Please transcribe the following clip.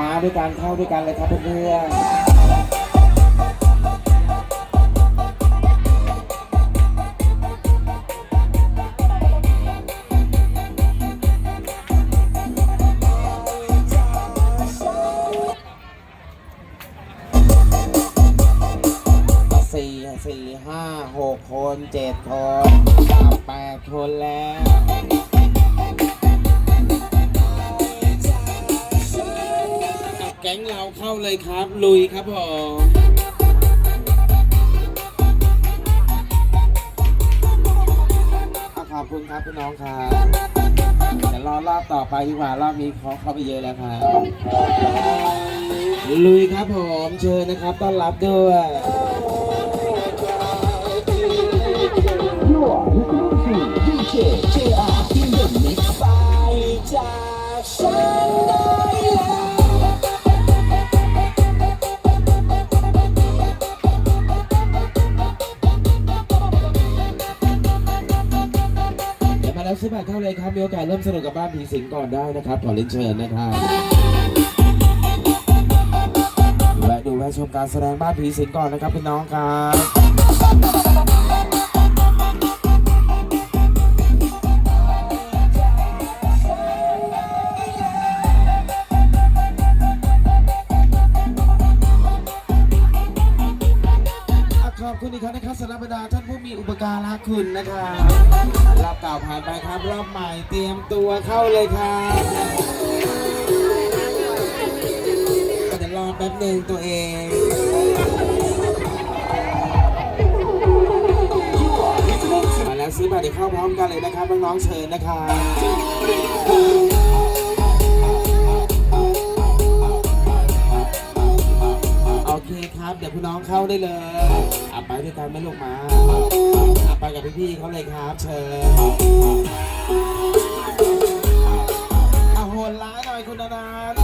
มาด้วยกันเข้าด้วยกันเลยครับเพื่อนสี่สี่ห้าหกคนเจ็ดคนแปดคนแล้ว แก๊งเราเข้าเลยครับ ลุยครับผมอะขอบคุณครับพี่น้องครับเดี๋ยวรอรอบต่อไปดีกว่ารอบนี้เขาเข้าไปเยอะแล้วครับลุยครับผมเชิญนะครับต้อนรับด้วยเดี๋ยวมา แล้วซื้อบัตรเข้าเลยครับ มีโอกาสเริ่มสนุกกับบ้านผีสิงก่อนได้นะครับ ขอเรียนเชิญนะครับแวะดูแวะชมการแสดงบ้านผีสิงก่อนนะครับพี่น้องครับขอบคุณอีกครั้งนะครับสำหรับบรรดาท่านผู้มีอุปการะคุณนะครับรอาผ่านไปครับรอบใหม่เตรียมตัวเข้าเลยครับก็จะรอแป๊บหนึ่งตัวเองมาแล้วซื้อบัตรเดี๋ยวเข้าพร้อมกันเลยนะครับน้องๆเชิญนะครับโอเคครับ เดี๋ยวพี่น้องเข้าได้เลยอะไปด้วยกันไม่ลงมา ไปกับพี่ๆเขาเลยครับเชิญอะโหนร้ายหน่อยคุณนาน